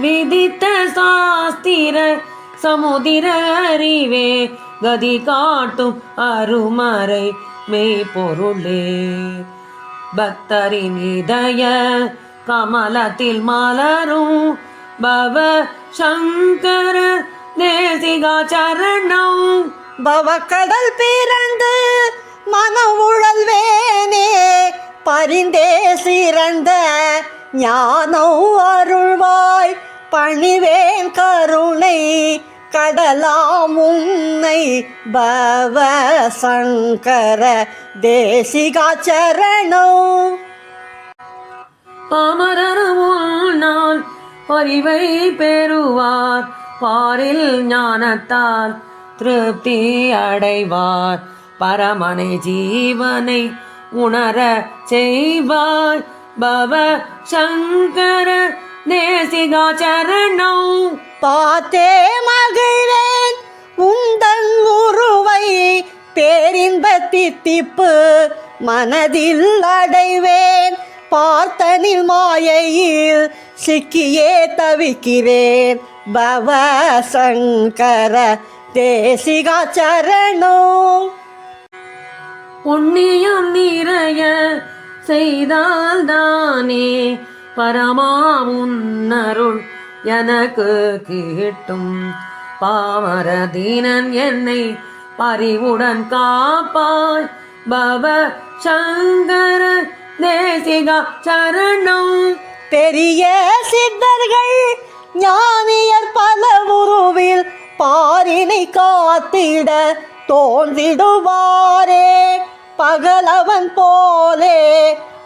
விதித்த சாஸ்திர சமுதிர அறிவே கதி காட்டும் அருமறை மெய்பொருளே பக்தரின் இதய கமலத்தில் மலரும் பவ சங்கர தேசிகா சரணம். பவ கடல் பிறந்து மன உழல்வேனே பரிந்தே சிறந்த ஞானம் அருள்வாய் பணிவேன் கருணை கடலாம் உன்னை பவ சங்கர தேசிகா சரணம் பாமரருமுள் நான் அறிவை பெறுவார் பாரில் ஞானத்தால் திருப்தி அடைவார் பரமனை ஜீவனை உணர செய்வார். பவ சங்கர தேசிகா சரணம். பார்த்தே மகிழ்வேன் உந்தன் உருவை பேரின்ப தித்திப்பு மனதில் அடைவேன். பார்த்தனில் மாயையில் சிக்கியே தவிக்கிறேன். பவ சங்கர தேசிகா சரணம். புண்ணியம் நிறைய செய்தால்தானே பரமாவுன்னருள் எனக்கு கிட்டும். பாமரதீனன் என்னை பறிவுடன் காப்பாய். பவ சங்கர தேசிகா சரணம். பெரிய சித்தர்கள் ஞானியர் பல உருவில் பாரினை காத்திட தோன்றிடுவாரே. பகலவன் போலே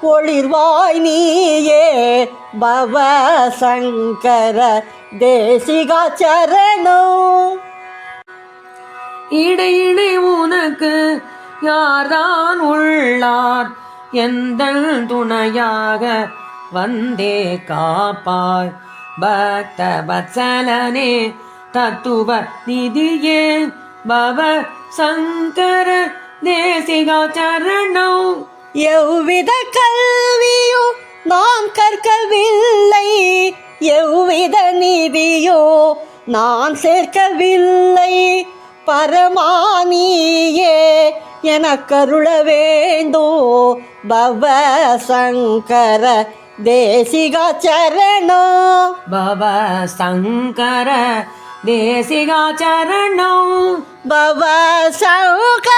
ஒளிர்வாய் நீயே பவ சங்கர தேசிகா சரணம். இடையிடை உனக்கு யார்தான் உள்ளார்? எந்த துணையாக வந்தே காப்பாய் பக்த வத்சலனே தத்துவ நிதியே பவ சங்கர தேசிகா சரணம் எவ்வித கல்வியும் நான் கற்கவில்லை. எவ்வித நீதியோ நான் சேர்க்கவில்லை. பரமானியே எனக்கருள வேண்டோ பவ சங்கர தேசிகா சரணம் பவ சங்கர தேசிகா சரணம் பவ சங்கர